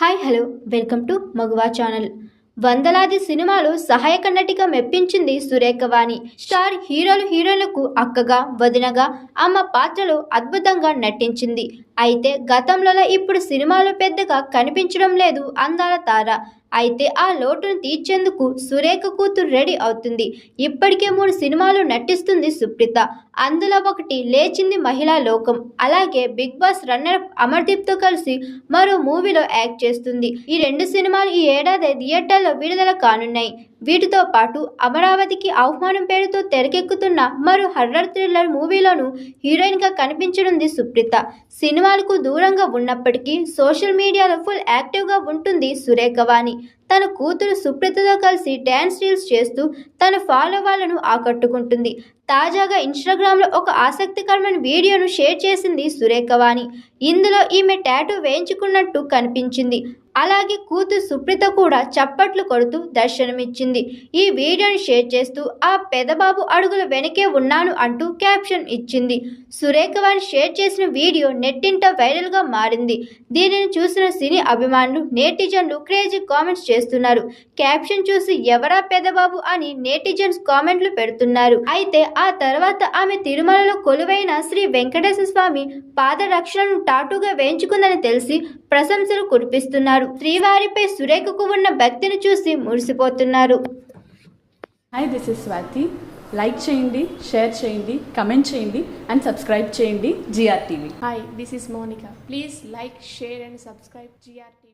Hi hello. Welcome to Maguva channel. వందలాది సినిమాలు సహాయక నటిగా మెప్పించింది సురేఖ వాణి. స్టార్ హీరోలు హీరోలకు అక్కగా వదినగా అమ్మ పాత్రలో అద్భుతంగా నటించింది. అయితే గతంలో ఇప్పుడు సినిమాలు పెద్దగా కనిపించడం లేదు అందాల తార. అయితే ఆ లోటును తీర్చేందుకు సురేఖ కూతురు రెడీ అవుతుంది. ఇప్పటికే మూడు సినిమాలు నటిస్తుంది సుప్రీత. అందులో ఒకటి లేచింది మహిళా లోకం. అలాగే బిగ్ బాస్ రన్నర్ అమర్దీప్తో కలిసి మరో మూవీలో యాక్ట్ చేస్తుంది. ఈ రెండు సినిమాలు ఈ ఏడాది థియేటర్లో విడుదల కానున్నాయి. వీటితో పాటు అమరావతికి ఆహ్వానం పేరుతో తెరకెక్కుతున్న మరో హర్రర్ థ్రిల్లర్ మూవీలోనూ హీరోయిన్గా కనిపించనుంది సుప్రీత. సినిమాలకు దూరంగా ఉన్నప్పటికీ సోషల్ మీడియాలో ఫుల్ యాక్టివ్గా ఉంటుంది సురేఖవాణి తన కూతురు సుప్రీతతో కలిసి డ్యాన్స్ రీల్స్ చేస్తూ తన ఫాలోవర్లను ఆకట్టుకుంటుంది. తాజాగా ఇన్స్టాగ్రామ్లో ఒక ఆసక్తికరమైన వీడియోను షేర్ చేసింది సురేఖవాణి ఇందులో ఈమె ట్యాటూ వేయించుకున్నట్టు కనిపించింది. అలాగే కూతురు సుప్రీత కూడా చప్పట్లు కొడుతూ దర్శనమిచ్చింది. ఈ వీడియోని షేర్ చేస్తూ ఆ పెదబాబు అడుగుల వెనకే ఉన్నాను అంటూ క్యాప్షన్ ఇచ్చింది. సురేఖ వారి షేర్ చేసిన వీడియో నెట్టింట వైరల్గా మారింది. దీనిని చూసిన సినీ అభిమానులు నేటిజన్లు క్రేజీ కామెంట్స్ చేస్తున్నారు. క్యాప్షన్ చూసి ఎవరా పెదబాబు అని నేటిజన్స్ కామెంట్లు పెడుతున్నారు. అయితే ఆ తర్వాత ఆమె తిరుమలలో కొలువైన శ్రీ వెంకటేశ్వర స్వామి పాదరక్షలను టాటూగా వేయించుకుందని తెలిసి ప్రశంసలు కురిపిస్తున్నారు. శ్రీవారిపై సురేఖకు ఉన్న భక్తిని చూసి మురిసిపోతున్నారు hi this is Swathi like చేయండి షేర్ చేయండి కమెంట్ చేయండి అండ్ సబ్స్క్రైబ్ చేయండి GR TV Hi, this is Monica. Please like, share, and subscribe GRT.